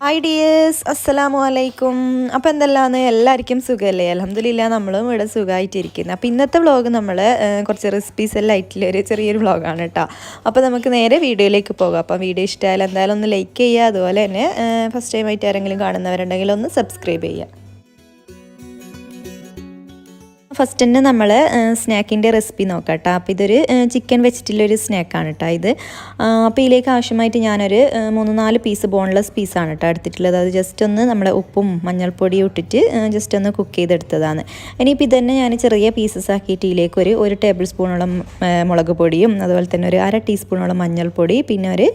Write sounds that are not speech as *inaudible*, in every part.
Hi dears അസ്സലാമു അലൈക്കും അപ്പോൾ എന്തെല്ലാമാണ് എല്ലാവർക്കും സുഖമല്ലേ അലഹമില്ല നമ്മളും ഇവിടെ സുഖമായിട്ടിരിക്കുന്നത് അപ്പോൾ ഇന്നത്തെ വ്ളോഗ് നമ്മൾ കുറച്ച് റെസിപ്പീസ് എല്ലാം ആയിട്ടുള്ളൊരു ചെറിയൊരു വ്ളോഗാണ് കേട്ടോ. അപ്പോൾ നമുക്ക് നേരെ വീഡിയോയിലേക്ക് പോകാം. അപ്പോൾ വീഡിയോ ഇഷ്ടമായാലും എന്തായാലും ഒന്ന് ലൈക്ക് ചെയ്യുക. അതുപോലെ തന്നെ ഫസ്റ്റ് ടൈം ആയിട്ട് ആരെങ്കിലും കാണുന്നവരുണ്ടെങ്കിൽ ഒന്ന് സബ്സ്ക്രൈബ് ചെയ്യുക. ഫസ്റ്റ് തന്നെ നമ്മൾ സ്നാക്കിന്റെ റെസിപ്പി നോക്കാം കേട്ടോ അപ്പോൾ ഇതൊരു ചിക്കൻ വെച്ചിട്ടുള്ളൊരു സ്നാക്കാണ് കേട്ടോ ഇത്. അപ്പോൾ ഇതിലേക്ക് ആവശ്യമായിട്ട് ഞാനൊരു മൂന്ന് നാല് പീസ് ബോൺലെസ് പീസാണ് കേട്ടോ എടുത്തിട്ടുള്ളത്. അത് ജസ്റ്റ് ഒന്ന് നമ്മുടെ ഉപ്പും മഞ്ഞൾപ്പൊടിയും ഇട്ടിട്ട് ജസ്റ്റ് ഒന്ന് കുക്ക് ചെയ്തെടുത്തതാണ്. ഇനിയിപ്പോൾ ഇതന്നെ ഞാൻ ചെറിയ പീസസ് ആക്കിയിട്ട് ഇതിലേക്ക് ഒരു ഒരു ടേബിൾ സ്പൂണോളം മുളക് പൊടിയും അതുപോലെ തന്നെ ഒരു അര ടീസ്പൂണോളം മഞ്ഞൾപ്പൊടി പിന്നെ ഒരു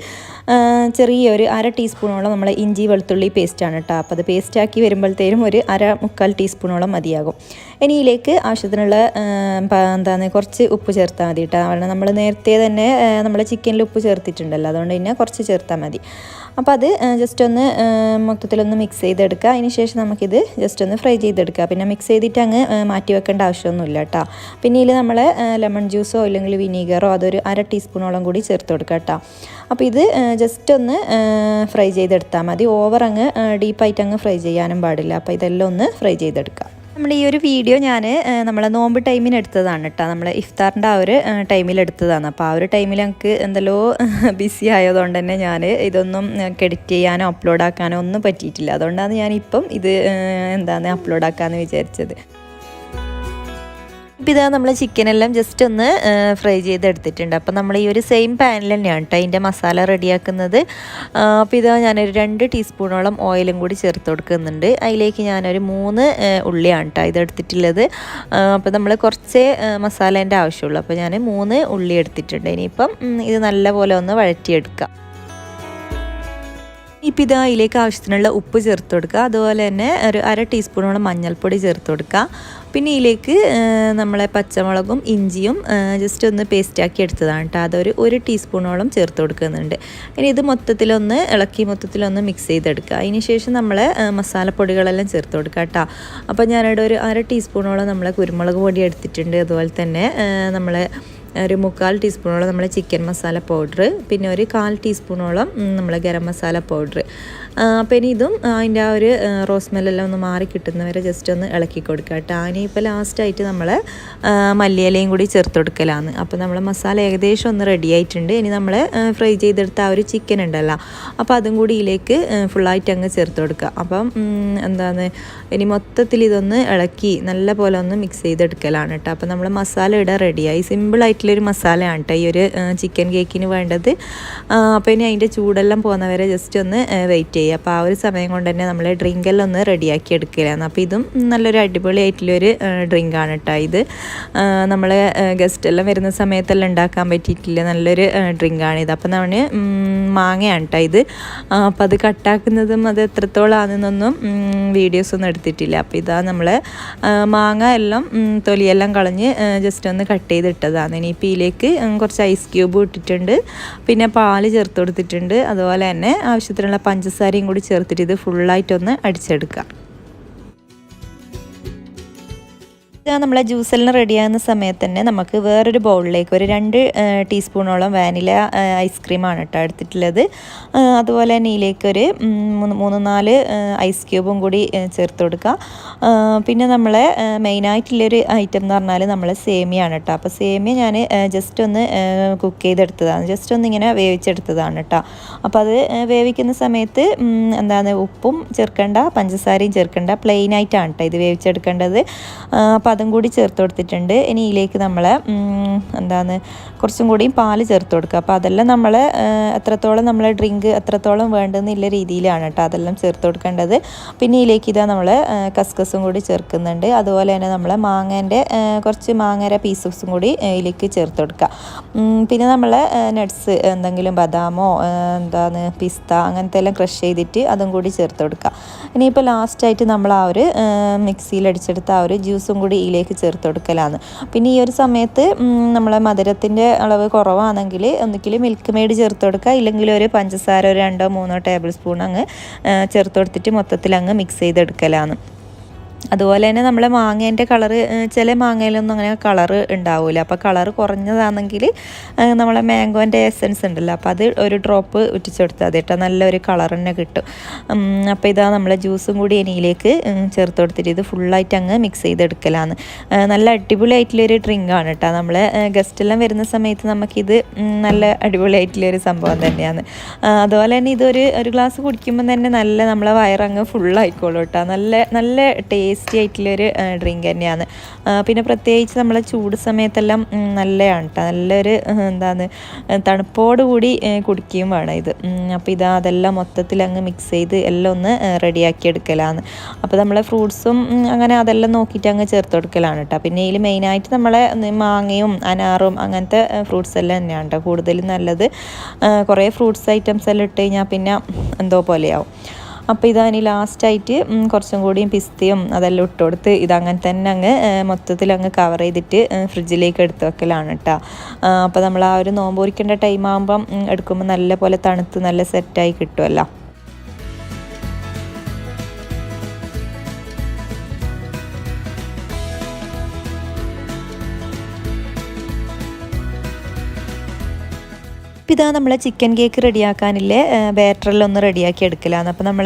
ചെറിയ ചെറിയൊരു അര ടീസ്പൂണോളം നമ്മളെ ഇഞ്ചി വെളുത്തുള്ളി പേസ്റ്റാണ് കേട്ടോ അപ്പോൾ അത് പേസ്റ്റാക്കി വരുമ്പോഴത്തേനും ഒരു അര മുക്കാൽ ടീസ്പൂണോളം മതിയാകും. ഇനി ഇതിലേക്ക് ആവശ്യത്തിനുള്ള എന്താണ് കുറച്ച് ഉപ്പ് ചേർത്താൽ മതി കേട്ടോ കാരണം നമ്മൾ നേരത്തെ തന്നെ നമ്മൾ ചിക്കനിൽ ഉപ്പ് ചേർത്തിട്ടുണ്ടല്ലോ. അതുകൊണ്ട് തന്നെ കുറച്ച് ചേർത്താൽ മതി. അപ്പോൾ അത് ജസ്റ്റ് ഒന്ന് മൊത്തത്തിലൊന്ന് മിക്സ് ചെയ്തെടുക്കുക അതിന് ശേഷം നമുക്കിത് ജസ്റ്റ് ഒന്ന് ഫ്രൈ ചെയ്തെടുക്കുക പിന്നെ മിക്സ് ചെയ്തിട്ട് അങ്ങ് മാറ്റി വെക്കേണ്ട ആവശ്യമൊന്നുമില്ല കേട്ടോ പിന്നെ ഇതിൽ നമ്മൾ ലെമൺ ജ്യൂസോ അല്ലെങ്കിൽ വിനീഗറോ അതൊരു അര ടീസ്പൂണോളം കൂടി ചേർത്ത് കൊടുക്കുക കേട്ടോ അപ്പോൾ ഇത് ജസ്റ്റ് ഒന്ന് ഫ്രൈ ചെയ്തെടുത്താൽ മതി. ഓവർ അങ്ങ് ഡീപ്പായിട്ട് അങ്ങ് ഫ്രൈ ചെയ്യാനും പാടില്ല. അപ്പോൾ ഇതെല്ലാം ഒന്ന് ഫ്രൈ ചെയ്തെടുക്കുക നമ്മുടെ ഈ ഒരു വീഡിയോ ഞാൻ നമ്മളെ നോമ്പ് ടൈമിന് എടുത്തതാണ് കേട്ടോ നമ്മൾ ഇഫ്താറിന്റെ ആ ഒരു ടൈമിൽ എടുത്തതാണ്. അപ്പോൾ ആ ഒരു ടൈമിൽ ഞങ്ങൾക്ക് എന്തല്ലോ ബിസി *laughs* ആയതുകൊണ്ട് തന്നെ ഞാൻ ഇതൊന്നും എഡിറ്റ് ചെയ്യാനോ അപ്ലോഡ് ആക്കാനോ ഒന്നും പറ്റിയിട്ടില്ല. അതുകൊണ്ടാണ് ഞാൻ ഞാനിപ്പം ഇത് എന്താണ് അപ്ലോഡ് ആക്കാമെന്ന് വിചാരിച്ചത്. ഇപ്പം ഇതാ നമ്മൾ ചിക്കനെല്ലാം ജസ്റ്റ് ഒന്ന് ഫ്രൈ ചെയ്തെടുത്തിട്ടുണ്ട്. അപ്പോൾ നമ്മൾ ഈ ഒരു സെയിം പാനിൽ തന്നെയാണ് കേട്ടോ അതിന്റെ മസാല റെഡിയാക്കുന്നത് അപ്പോൾ ഇതാ ഞാനൊരു രണ്ട് ടീസ്പൂണോളം ഓയിലും കൂടി ചേർത്ത് കൊടുക്കുന്നുണ്ട്. അതിലേക്ക് ഞാനൊരു മൂന്ന് ഉള്ളിയാണ് കേട്ടോ ഇതെടുത്തിട്ടുള്ളത്. അപ്പോൾ നമ്മൾ കുറച്ചേ മസാലേന്റെ ആവശ്യമുള്ളൂ. അപ്പോൾ ഞാൻ മൂന്ന് ഉള്ളി എടുത്തിട്ടുണ്ട്. ഇനിയിപ്പം ഇത് നല്ലപോലെ ഒന്ന് വഴറ്റിയെടുക്കാം. ഇപ്പം ഇതാ അതിലേക്ക് ആവശ്യത്തിനുള്ള ഉപ്പ് ചേർത്ത് കൊടുക്കുക. അതുപോലെ തന്നെ ഒരു അര ടീസ്പൂണോളം മഞ്ഞൾപ്പൊടി ചേർത്ത് കൊടുക്കുക. പിന്നെ ഇതിലേക്ക് നമ്മളെ പച്ചമുളകും ഇഞ്ചിയും ജസ്റ്റ് ഒന്ന് പേസ്റ്റാക്കി എടുത്തതാണ് കേട്ടോ അതൊരു ഒരു ടീസ്പൂണോളം ചേർത്ത് കൊടുക്കുന്നുണ്ട്. ഇനി ഇത് മൊത്തത്തിലൊന്ന് ഇളക്കി മൊത്തത്തിലൊന്ന് മിക്സ് ചെയ്തെടുക്കുക. അതിന് ശേഷം നമ്മൾ മസാലപ്പൊടികളെല്ലാം ചേർത്ത് കൊടുക്കുക കേട്ടോ അപ്പോൾ ഞാനിവിടെ ഒരു അര ടീസ്പൂണോളം നമ്മളെ കുരുമുളക് പൊടി എടുത്തിട്ടുണ്ട്. അതുപോലെ തന്നെ നമ്മളെ ഒരു മുക്കാൽ ടീസ്പൂണോളം നമ്മൾ ചിക്കൻ മസാല പൗഡർ പിന്നെ ഒരു കാൽ ടീസ്പൂണോളം നമ്മൾ ഗരം മസാല പൗഡർ അപ്പോൾ ഇനി ഇതും അതിന്റെ ആ ഒരു റോസ്മെല്ലെല്ലാം ഒന്ന് മാറി കിട്ടുന്നവരെ ജസ്റ്റ് ഒന്ന് ഇളക്കി കൊടുക്കുക കേട്ടോ. അതിന് ഇപ്പോൾ ലാസ്റ്റായിട്ട് നമ്മൾ മല്ലിയിലയും കൂടി ചേർത്ത് കൊടുക്കലാണ് അപ്പോൾ നമ്മൾ മസാല ഏകദേശം ഒന്ന് റെഡി ആയിട്ടുണ്ട്. ഇനി നമ്മൾ ഫ്രൈ ചെയ്തെടുത്ത ആ ഒരു ചിക്കൻ ഉണ്ടല്ലോ അപ്പോൾ അതും കൂടി ഇതിലേക്ക് ഫുള്ളായിട്ട് അങ്ങ് ചേർത്ത് കൊടുക്കുക. അപ്പം എന്താണ് ഇനി മൊത്തത്തിൽ ഇതൊന്ന് ഇളക്കി നല്ല പോലെ ഒന്ന് മിക്സ് ചെയ്തെടുക്കലാണ് കേട്ടോ. അപ്പോൾ നമ്മൾ മസാല ഇടാൻ റെഡിയായി സിമ്പിളായിട്ടുള്ളൊരു മസാലയാണ് കേട്ടോ ഈ ഒരു ചിക്കൻ കേക്കിന് വേണ്ടത്. അപ്പോൾ ഇനി അതിന്റെ ചൂടെല്ലാം പോകുന്നവരെ ജസ്റ്റ് ഒന്ന് വെയിറ്റ് ചെയ്യുക അപ്പോൾ ആ ഒരു സമയം കൊണ്ട് തന്നെ നമ്മൾ ഡ്രിങ്കെല്ലാം ഒന്ന് റെഡിയാക്കി എടുക്കലാണ് അപ്പോൾ ഇതും നല്ലൊരു അടിപൊളി അടിപൊളിയായിട്ടുള്ളൊരു ഡ്രിങ്കാണ് കേട്ടോ ഇത്. നമ്മൾ ഗസ്റ്റ് എല്ലാം വരുന്ന സമയത്തെല്ലാം ഉണ്ടാക്കാൻ പറ്റിയിട്ടില്ല. നല്ലൊരു ഡ്രിങ്കാണിത് അപ്പോൾ നമ്മൾ മാങ്ങയാണ് കേട്ടോ ഇത്. അപ്പോൾ അത് കട്ടാക്കുന്നതും അത് എത്രത്തോളാണെന്നൊന്നും വീഡിയോസ് ഒന്നും എടുത്തിട്ടില്ല. അപ്പോൾ ഇതാ നമ്മൾ മാങ്ങ എല്ലാം തൊലിയെല്ലാം കളഞ്ഞ് ജസ്റ്റ് ഒന്ന് കട്ട് ചെയ്തിട്ടതാണ് ഇതിലേക്ക് കുറച്ച് ഐസ് ക്യൂബ് ഇട്ടിട്ടുണ്ട്. പിന്നെ പാൽ ചേർത്ത് കൊടുത്തിട്ടുണ്ട്. അതുപോലെ തന്നെ ആവശ്യത്തിനുള്ള പഞ്ചസാരയും കൂടി ചേർത്തിട്ട് ഇത് ഫുള്ളായിട്ടൊന്ന് അടിച്ചെടുക്കാം നമ്മളെ ജ്യൂസെല്ലാം റെഡിയാകുന്ന സമയത്ത് തന്നെ നമുക്ക് വേറൊരു ബൗളിലേക്ക് ഒരു രണ്ട് ടീസ്പൂണോളം വാനില ഐസ്ക്രീമാണ് കേട്ടോ എടുത്തിട്ടുള്ളത്. അതുപോലെ തന്നെ ഇതിലേക്ക് ഒരു മൂന്ന് നാല് ഐസ് ക്യൂബും കൂടി ചേർത്ത് കൊടുക്കുക. പിന്നെ നമ്മളെ മെയിനായിട്ടുള്ളൊരു ഐറ്റം എന്ന് പറഞ്ഞാൽ നമ്മൾ സേമിയാണ് കേട്ടോ. അപ്പോൾ സേമിയ ഞാൻ ജസ്റ്റ് ഒന്ന് കുക്ക് ചെയ്തെടുത്തതാണ്. ജസ്റ്റ് ഒന്ന് ഇങ്ങനെ വേവിച്ചെടുത്തതാണ് കേട്ടോ. അപ്പോൾ അത് വേവിക്കുന്ന സമയത്ത് എന്താണ് ഉപ്പും ചേർക്കേണ്ട പഞ്ചസാരയും ചേർക്കേണ്ട പ്ലെയിനായിട്ടാണ് കേട്ടോ ഇത് വേവിച്ചെടുക്കേണ്ടത്. അപ്പോൾ അതും കൂടി ചേർത്ത് കൊടുത്തിട്ടുണ്ട് ഇനി ഇതിലേക്ക് നമ്മൾ എന്താണ് കുറച്ചും കൂടി പാൽ ചേർത്ത് കൊടുക്കുക അപ്പോൾ അതെല്ലാം നമ്മൾ എത്രത്തോളം നമ്മൾ ഡ്രിങ്ക് എത്രത്തോളം വേണ്ടെന്നില്ല രീതിയിലാണ് കേട്ടോ അതെല്ലാം ചേർത്ത് കൊടുക്കേണ്ടത് പിന്നെ ഇതിലേക്ക് ഇതാ നമ്മൾ കസ്കസും കൂടി ചേർക്കുന്നുണ്ട്. അതുപോലെ തന്നെ നമ്മൾ മാങ്ങേന്റെ കുറച്ച് മാങ്ങര പീസസും കൂടി ഇതിലേക്ക് ചേർത്ത് കൊടുക്കുക പിന്നെ നമ്മൾ നട്ട്സ് എന്തെങ്കിലും ബദാമോ എന്താണ് പിസ്ത അങ്ങനത്തെ എല്ലാം ക്രഷ് ചെയ്തിട്ട് അതും കൂടി ചേർത്ത് കൊടുക്കുക ഇനിയിപ്പോൾ ലാസ്റ്റായിട്ട് നമ്മൾ ആ ഒരു മിക്സിയിൽ അടിച്ചെടുത്ത ആ ഒരു ജ്യൂസും കൂടി ഇതിലേക്ക് ചേർത്ത് കൊടുക്കലാണ് പിന്നെ ഈ ഒരു സമയത്ത് നമ്മളെ മധുരത്തിന്റെ അളവ് കുറവാണെങ്കിൽ ഒന്നിക്കിൽ മിൽക്ക് മെയ്ഡ് ചേർത്ത് കൊടുക്കുക ഇല്ലെങ്കിൽ ഒരു പഞ്ചസാര ഒരു രണ്ടോ മൂന്നോ ടേബിൾ സ്പൂൺ അങ്ങ് ചേർത്ത് കൊടുത്തിട്ട് മൊത്തത്തിൽ അങ്ങ് മിക്സ് ചെയ്തെടുക്കലാണ് അതുപോലെ തന്നെ നമ്മളെ മാങ്ങേന്റെ കളറ് ചില മാങ്ങയിലൊന്നും അങ്ങനെ കളറ് ഉണ്ടാവില്ല അപ്പോൾ കളറ് കുറഞ്ഞതാണെങ്കിൽ നമ്മളെ മാംഗോന്റെ എസൻസ് ഉണ്ടല്ലോ അപ്പോൾ അത് ഒരു ഡ്രോപ്പ് ഉറ്റിച്ചെടുത്താൽ മതി കേട്ടോ. നല്ലൊരു കളർ തന്നെ കിട്ടും. അപ്പോൾ ഇതാ നമ്മളെ ജ്യൂസും കൂടി എനിയിലേക്ക് ചേർത്ത് കൊടുത്തിട്ട് ഇത് ഫുള്ളായിട്ട് അങ്ങ് മിക്സ് ചെയ്തെടുക്കലാണ് നല്ല അടിപൊളിയായിട്ടുള്ളൊരു ഡ്രിങ്ക് ആണ് കേട്ടോ നമ്മൾ ഗസ്റ്റെല്ലാം വരുന്ന സമയത്ത് നമുക്കിത് നല്ല അടിപൊളിയായിട്ടുള്ളൊരു സംഭവം തന്നെയാണ്. അതുപോലെ തന്നെ ഇതൊരു ഒരു ഗ്ലാസ് കുടിക്കുമ്പോൾ തന്നെ നല്ല നമ്മളെ വയറങ്ങ് ഫുള്ളായിക്കോളൂ കേട്ടോ. നല്ല നല്ല ടേസ്റ്റി ആയിട്ടുള്ളൊരു ഡ്രിങ്ക് തന്നെയാണ്. പിന്നെ പ്രത്യേകിച്ച് നമ്മളെ ചൂട് സമയത്തെല്ലാം നല്ലതാണ് കേട്ടോ നല്ലൊരു എന്താണ് തണുപ്പോടുകൂടി കുടിക്കുകയും വേണം ഇത്. അപ്പോൾ ഇത് അതെല്ലാം മൊത്തത്തിൽ അങ്ങ് മിക്സ് ചെയ്ത് എല്ലാം ഒന്ന് റെഡിയാക്കി എടുക്കലാണ് അപ്പോൾ നമ്മളെ ഫ്രൂട്ട്സും അങ്ങനെ അതെല്ലാം നോക്കിയിട്ട് അങ്ങ് ചേർത്ത് കൊടുക്കലാണ് കേട്ടോ പിന്നെ ഇതിൽ മെയിനായിട്ട് നമ്മളെ മാങ്ങയും അനാറും അങ്ങനത്തെ ഫ്രൂട്ട്സ് എല്ലാം തന്നെയാണ് കേട്ടോ കൂടുതലും നല്ലത് കുറേ ഫ്രൂട്ട്സ് ഐറ്റംസ് എല്ലാം ഇട്ട് കഴിഞ്ഞാൽ പിന്നെ എന്തോ പോലെയാവും. അപ്പോൾ ഇതാണ് ലാസ്റ്റായിട്ട് കുറച്ചും കൂടിയും പിസ്തയും അതെല്ലാം ഇട്ട് കൊടുത്ത് ഇതങ്ങനെ തന്നെ അങ്ങ് മൊത്തത്തിൽ അങ്ങ് കവർ ചെയ്തിട്ട് ഫ്രിഡ്ജിലേക്ക് എടുത്ത് വെക്കലാണ് കേട്ടോ അപ്പോൾ നമ്മൾ ആ ഒരു നോമ്പ് പൊരിക്കേണ്ട ടൈം ആകുമ്പം എടുക്കുമ്പോൾ നല്ല പോലെ തണുത്ത് നല്ല സെറ്റായി കിട്ടുമല്ലോ അപ്പോൾ ഇതാ നമ്മൾ ചിക്കൻ കേക്ക് റെഡിയാക്കാനില്ലേ? ബാറ്ററിലൊന്ന് റെഡിയാക്കി എടുക്കലാണ് അപ്പോൾ നമ്മൾ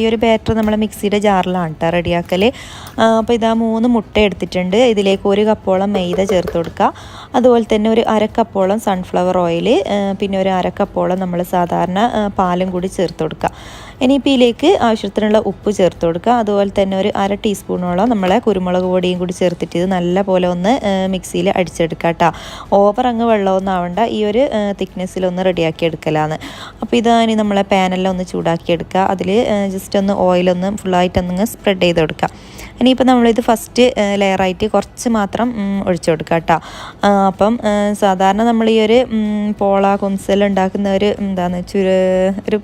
ഈ ഒരു ബാറ്റർ നമ്മൾ മിക്സിയുടെ ജാറിലാണ് കേട്ടോ റെഡിയാക്കൽ അപ്പോൾ ഇതാ മൂന്ന് മുട്ട എടുത്തിട്ടുണ്ട്. ഇതിലേക്ക് ഒരു കപ്പോളം മൈദ ചേർത്ത് കൊടുക്കുക അതുപോലെ തന്നെ ഒരു അരക്കപ്പോളം സൺഫ്ലവർ ഓയിൽ പിന്നെ ഒരു അരക്കപ്പോളം നമ്മൾ സാധാരണ പാലും കൂടി ചേർത്ത് കൊടുക്കുക ഇനിയിപ്പോൾ ഇതിലേക്ക് ആവശ്യത്തിനുള്ള ഉപ്പ് ചേർത്ത് കൊടുക്കുക. അതുപോലെ തന്നെ ഒരു അര ടീസ്പൂണോളം നമ്മളെ കുരുമുളക് പൊടിയും കൂടി ചേർത്തിട്ട് ഇത് നല്ല പോലെ ഒന്ന് മിക്സിയിൽ അടിച്ചെടുക്കുക കേട്ടോ. ഓവർ അങ്ങ് വെള്ളമൊന്നും ആവണ്ട. ഈ ഒരു തിക്നെസ്സിൽ ഒന്ന് റെഡിയാക്കി എടുക്കലാണ് അപ്പോൾ ഇതാണ് നമ്മളെ പാനെല്ലാം ഒന്ന് ചൂടാക്കി എടുക്കുക. അതിൽ ജസ്റ്റ് ഒന്ന് ഓയിലൊന്ന് ഫുള്ളായിട്ടൊന്ന് സ്പ്രെഡ് ചെയ്ത് കൊടുക്കുക. ഇനിയിപ്പോൾ നമ്മളിത് ഫസ്റ്റ് ലെയറായിട്ട് കുറച്ച് മാത്രം ഒഴിച്ചു കൊടുക്കുക കേട്ടോ അപ്പം സാധാരണ നമ്മൾ ഈ ഒരു പോള കുംസൽ ഉണ്ടാക്കുന്ന ഒരു എന്താണ് ചുരു ഒരു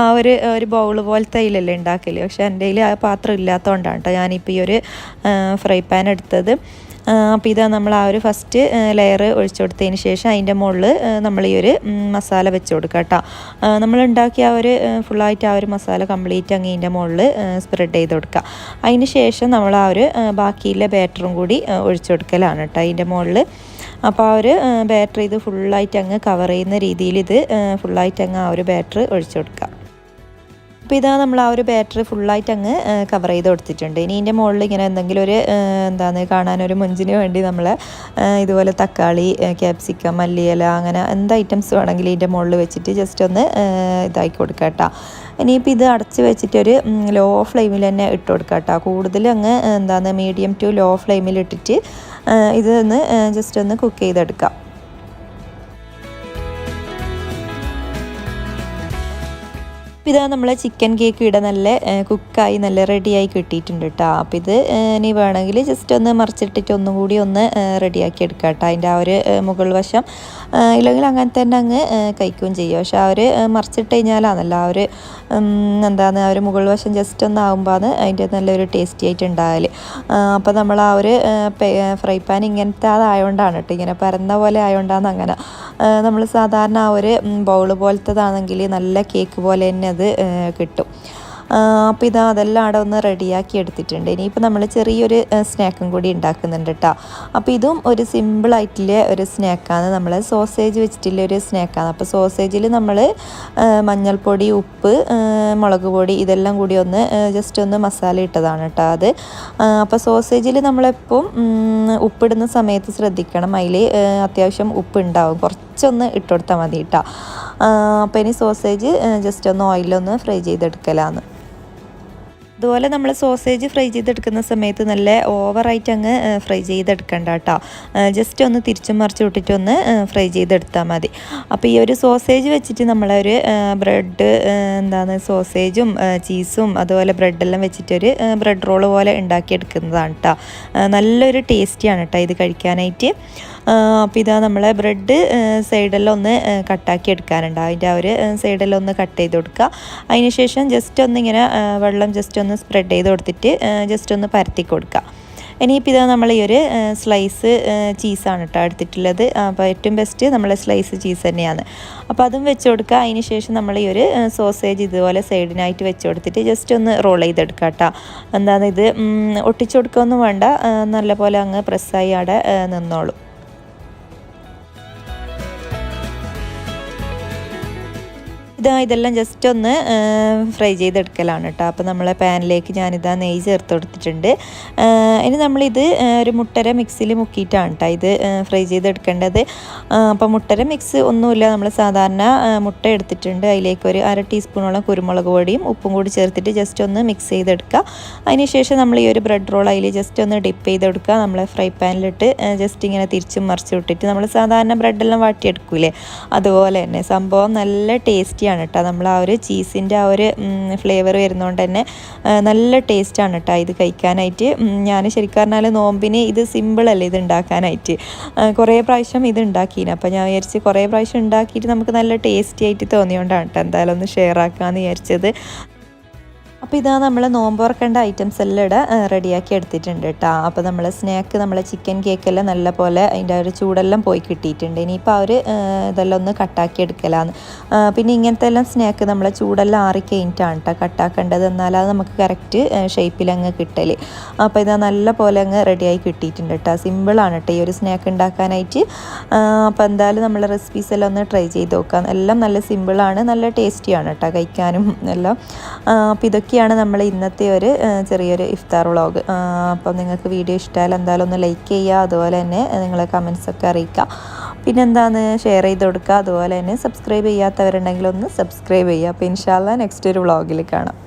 ആ ഒരു ഒരു ബൗൾ പോലത്തെ അതിലല്ലേ ഉണ്ടാക്കൽ. പക്ഷേ എന്റെ കയ്യിൽ ആ പാത്രം ഇല്ലാത്തതുകൊണ്ടാണ് കേട്ടോ ഞാനിപ്പോൾ ഈ ഒരു ഫ്രൈ പാൻ എടുത്തത്. അപ്പോൾ ഇതാ നമ്മൾ ആ ഒരു ഫസ്റ്റ് ലെയർ ഒഴിച്ചു കൊടുത്തതിന് ശേഷം അതിന്റെ മുകളിൽ നമ്മൾ ഈ ഒരു മസാല വെച്ച് കൊടുക്കുക കേട്ടോ നമ്മൾ ഉണ്ടാക്കിയ ആ ഒരു ഫുള്ളായിട്ട് ആ ഒരു മസാല കംപ്ലീറ്റ് അങ്ങ് ഇതിന്റെ മുകളിൽ സ്പ്രെഡ് ചെയ്ത് കൊടുക്കുക അതിന് ശേഷം നമ്മൾ ആ ഒരു ബാക്കിയിലെ ബാറ്ററും കൂടി ഒഴിച്ചു കൊടുക്കലാണ് കേട്ടോ അതിന്റെ മുകളിൽ. അപ്പോൾ ആ ഒരു ബാറ്ററി ഇത് ഫുള്ളായിട്ട് അങ്ങ് കവർ ചെയ്യുന്ന രീതിയിൽ ഇത് ഫുള്ളായിട്ട് അങ്ങ് ആ ഒരു ബാറ്ററി ഒഴിച്ചു കൊടുക്കുക അപ്പോൾ ഇതാ നമ്മൾ ആ ഒരു ബാറ്ററി ഫുള്ളായിട്ട് അങ്ങ് കവർ ചെയ്ത് കൊടുത്തിട്ടുണ്ട്. ഇനി ഇതിന്റെ മുകളിൽ ഇങ്ങനെ എന്തെങ്കിലും ഒരു എന്താണ് കാണാനൊരു മുഞ്ചിന് വേണ്ടി നമ്മൾ ഇതുപോലെ തക്കാളി ക്യാപ്സിക്കം മല്ലിയില അങ്ങനെ എന്ത് ഐറ്റംസ് വേണമെങ്കിലും ഇതിന്റെ മുകളിൽ വെച്ചിട്ട് ജസ്റ്റ് ഒന്ന് ഇതാക്കി കൊടുക്കുക കേട്ടോ. ഇനിയിപ്പോൾ ഇത് അടച്ച് വെച്ചിട്ടൊരു ലോ ഫ്ലെയിമിൽ തന്നെ ഇട്ട് കൊടുക്കുക കേട്ടോ. കൂടുതൽ അങ്ങ് എന്താണ് മീഡിയം ടു ലോ ഫ്ലെയിമിൽ ഇട്ടിട്ട് ഇത് ഒന്ന് ജസ്റ്റ് ഒന്ന് കുക്ക് ചെയ്തെടുക്കാം. അപ്പോൾ ഇതാ നമ്മളെ ചിക്കൻ കേക്ക് ഇവിടെ നല്ല കുക്കായി നല്ല റെഡിയായി കിട്ടിയിട്ടുണ്ട് കേട്ടോ അപ്പോൾ ഇത് ഇനി വേണമെങ്കിൽ ജസ്റ്റ് ഒന്ന് മറിച്ചിട്ടിട്ട് ഒന്നും കൂടി ഒന്ന് റെഡിയാക്കി എടുക്കാം കേട്ടോ അതിന്റെ ആ ഒരു മുകൾ വശം ഇല്ലെങ്കിൽ അങ്ങനെ തന്നെ അങ്ങ് കഴിക്കുകയും ചെയ്യും. പക്ഷെ ഒരു മറിച്ചിട്ട് കഴിഞ്ഞാലാണല്ലോ ആ ഒരു എന്താണ് ആ ഒരു മുകൾ വശം ജസ്റ്റ് ഒന്ന് ആകുമ്പോൾ അതിന്റെ നല്ലൊരു ടേസ്റ്റി ആയിട്ട് ഉണ്ടാകൽ അപ്പോൾ നമ്മൾ ആ ഒരു ഫ്രൈ പാൻ ഇങ്ങനത്തെ അതായതുകൊണ്ടാണ് കേട്ടോ. ഇങ്ങനെ പരന്ന പോലെ ആയതുകൊണ്ടാണ് അങ്ങനെ. നമ്മൾ സാധാരണ ആ ഒരു ബൗൾ പോലത്തതാണെങ്കിൽ നല്ല കേക്ക് പോലെ തന്നെ അത് കിട്ടും. അപ്പോൾ ഇതാ അതെല്ലാം അവിടെ ഒന്ന് റെഡിയാക്കി എടുത്തിട്ടുണ്ട്. ഇനിയിപ്പോൾ നമ്മൾ ചെറിയൊരു സ്നാക്കും കൂടി ഉണ്ടാക്കുന്നുണ്ട് കേട്ടോ അപ്പോൾ ഇതും ഒരു സിമ്പിളായിട്ടുള്ള ഒരു സ്നാക്കാണ്. നമ്മൾ സോസേജ് വെച്ചിട്ടുള്ള ഒരു സ്നാക്കാണ്. അപ്പോൾ സോസേജിൽ നമ്മൾ മഞ്ഞൾപ്പൊടി ഉപ്പ് മുളക് പൊടി ഇതെല്ലാം കൂടി ഒന്ന് ജസ്റ്റ് ഒന്ന് മസാല ഇട്ടതാണ് കേട്ടോ അത്. അപ്പോൾ സോസേജിൽ നമ്മളെപ്പം ഉപ്പിടുന്ന സമയത്ത് ശ്രദ്ധിക്കണം. അതിൽ അത്യാവശ്യം ഉപ്പ് ഉണ്ടാവും കുറച്ചൊന്ന് ഇട്ടുകൊടുത്താൽ മതി കേട്ടോ അപ്പോൾ ഇനി സോസേജ് ജസ്റ്റ് ഒന്ന് ഓയിലൊന്ന് ഫ്രൈ ചെയ്തെടുക്കലാണ് അതുപോലെ നമ്മൾ സോസേജ് ഫ്രൈ ചെയ്തെടുക്കുന്ന സമയത്ത് നല്ല ഓവറായിട്ട് അങ്ങ് ഫ്രൈ ചെയ്തെടുക്കണ്ട കേട്ടോ ജസ്റ്റ് ഒന്ന് തിരിച്ചും മറിച്ച് വിട്ടിട്ട് ഒന്ന് ഫ്രൈ ചെയ്തെടുത്താൽ മതി. അപ്പോൾ ഈ ഒരു സോസേജ് വെച്ചിട്ട് നമ്മളൊരു ബ്രെഡ് എന്താണ് സോസേജും ചീസും അതുപോലെ ബ്രെഡെല്ലാം വെച്ചിട്ടൊരു ബ്രെഡ് റോൾ പോലെ ഉണ്ടാക്കിയെടുക്കുന്നതാണ് കേട്ടോ നല്ലൊരു ടേസ്റ്റിയാണ് കേട്ടോ ഇത് കഴിക്കാനായിട്ട്. അപ്പോൾ ഇതാ നമ്മളെ ബ്രെഡ് സൈഡെല്ലാം ഒന്ന് കട്ടാക്കി എടുക്കാനുണ്ട് അതിന്റെ ആ ഒരു സൈഡെല്ലാം ഒന്ന് കട്ട് ചെയ്ത് കൊടുക്കുക. അതിന് ശേഷം ജസ്റ്റ് ഒന്നിങ്ങനെ വെള്ളം ജസ്റ്റ് ഒന്ന് സ്പ്രെഡ് ചെയ്ത് കൊടുത്തിട്ട് ജസ്റ്റ് ഒന്ന് പരത്തി കൊടുക്കുക ഇനിയിപ്പോൾ ഇത് നമ്മൾ ഈ ഒരു സ്ലൈസ് ചീസാണ് കേട്ടോ എടുത്തിട്ടുള്ളത്. അപ്പോൾ ഏറ്റവും ബെസ്റ്റ് നമ്മളെ സ്ലൈസ് ചീസ് തന്നെയാണ്. അപ്പോൾ അതും വെച്ച് കൊടുക്കുക അതിന് ശേഷം നമ്മൾ ഈ ഒരു സോസേജ് ഇതുപോലെ സൈഡിനായിട്ട് വെച്ച് കൊടുത്തിട്ട് ജസ്റ്റ് ഒന്ന് റോൾ ചെയ്തെടുക്കുക കേട്ടോ എന്താണ് ഇത് ഒട്ടിച്ചു കൊടുക്കുകയൊന്നും വേണ്ട. നല്ലപോലെ അങ്ങ് പ്രസ്സായി അവിടെ നിന്നോളും. ഇതാ ഇതെല്ലാം ജസ്റ്റ് ഒന്ന് ഫ്രൈ ചെയ്തെടുക്കലാണ് കേട്ടോ അപ്പോൾ നമ്മളെ പാനിലേക്ക് ഞാനിതാ നെയ്യ് ചേർത്ത് കൊടുത്തിട്ടുണ്ട്. ഇനി നമ്മളിത് ഒരു മുട്ടര മിക്സിയിൽ മുക്കിയിട്ടാണ് കേട്ടോ ഇത് ഫ്രൈ ചെയ്തെടുക്കേണ്ടത്. അപ്പോൾ മുട്ടര മിക്സ് ഒന്നുമില്ല. നമ്മൾ സാധാരണ മുട്ട എടുത്തിട്ടുണ്ട്. അതിലേക്ക് ഒരു അര ടീസ്പൂണോളം കുരുമുളക് പൊടിയും ഉപ്പും കൂടി ചേർത്തിട്ട് ജസ്റ്റ് ഒന്ന് മിക്സ് ചെയ്തെടുക്കുക. അതിനുശേഷം നമ്മൾ ഈ ഒരു ബ്രെഡ് റോൾ അതിൽ ജസ്റ്റ് ഒന്ന് ഡിപ്പ് ചെയ്തെടുക്കുക. നമ്മളെ ഫ്രൈ പാനിലിട്ട് ജസ്റ്റ് ഇങ്ങനെ തിരിച്ചും മറിച്ച് വിട്ടിട്ട് നമ്മൾ സാധാരണ ബ്രെഡെല്ലാം വാട്ടിയെടുക്കൂലേ? അതുപോലെ തന്നെ സംഭവം നല്ല ടേസ്റ്റി ടേസ്റ്റിയാണ് കേട്ടോ. നമ്മൾ ആ ഒരു ചീസിന്റെ ആ ഒരു ഫ്ലേവർ വരുന്നതുകൊണ്ട് തന്നെ നല്ല ടേസ്റ്റാണ് കേട്ടോ ഇത് കഴിക്കാനായിട്ട്. ഞാൻ ശരിക്കും പറഞ്ഞാൽ നോമ്പിന് ഇത് സിമ്പിളല്ലേ ഇത് ഉണ്ടാക്കാനായിട്ട്. കുറേ പ്രാവശ്യം ഇത് ഉണ്ടാക്കിയിരുന്നു അപ്പോൾ ഞാൻ വിചാരിച്ച് കുറേ പ്രാവശ്യം ഉണ്ടാക്കിയിട്ട് നമുക്ക് നല്ല ടേസ്റ്റി ആയിട്ട് തോന്നിയോണ്ടാണ് കേട്ടോ എന്തായാലും ഒന്ന് ഷെയർ ആക്കാമെന്ന് വിചാരിച്ചത്. അപ്പോൾ ഇതാ നമ്മൾ നോമ്പ് തുറക്കേണ്ട ഐറ്റംസ് എല്ലാം ഇവിടെ റെഡിയാക്കി എടുത്തിട്ടുണ്ട് കേട്ടോ അപ്പോൾ നമ്മൾ സ്നാക്ക് നമ്മളെ ചിക്കൻ കേക്കെല്ലാം നല്ല പോലെ അതിന്റെ ഒരു ചൂടെല്ലാം പോയി കിട്ടിയിട്ടുണ്ട്. ഇനിയിപ്പോൾ അവർ ഇതെല്ലാം ഒന്ന് കട്ടാക്കി എടുക്കലാന്ന്. പിന്നെ ഇങ്ങനത്തെ എല്ലാം സ്നാക്ക് നമ്മളെ ചൂടെല്ലാം ആറി കഴിഞ്ഞിട്ടാണ് കേട്ടോ കട്ടാക്കേണ്ടത് എന്നാൽ അത് നമുക്ക് കറക്റ്റ് ഷേപ്പിൽ അങ്ങ് കിട്ടൽ അപ്പോൾ ഇതാ നല്ല പോലെ അങ്ങ് റെഡിയായി കിട്ടിയിട്ടുണ്ട് കേട്ടോ സിമ്പിളാണ് കേട്ടോ ഈ ഒരു സ്നാക്ക് ഉണ്ടാക്കാനായിട്ട്. അപ്പോൾ എന്തായാലും നമ്മൾ റെസിപ്പീസ് എല്ലാം ഒന്ന് ട്രൈ ചെയ്ത് നോക്കാം. എല്ലാം നല്ല സിമ്പിളാണ് നല്ല ടേസ്റ്റിയാണ് കേട്ടോ കഴിക്കാനും എല്ലാം. അപ്പോൾ ഇതൊക്കെ ഇതൊക്കെയാണ് നമ്മൾ ഇന്നത്തെ ഒരു ചെറിയൊരു ഇഫ്താർ വ്ളോഗ്. അപ്പം നിങ്ങൾക്ക് വീഡിയോ ഇഷ്ടമായാലും എന്തായാലും ഒന്ന് ലൈക്ക് ചെയ്യുക അതുപോലെ തന്നെ നിങ്ങളെ കമൻസൊക്കെ അറിയിക്കുക. പിന്നെ പിന്നെന്താന്ന് ഷെയർ ചെയ്ത് കൊടുക്കുക അതുപോലെ തന്നെ സബ്സ്ക്രൈബ് ചെയ്യാത്തവരുണ്ടെങ്കിൽ ഒന്ന് സബ്സ്ക്രൈബ് ചെയ്യുക. അപ്പോൾ ഇൻഷാല്ല നെക്സ്റ്റ് ഒരു വ്ളോഗിൽ കാണാം.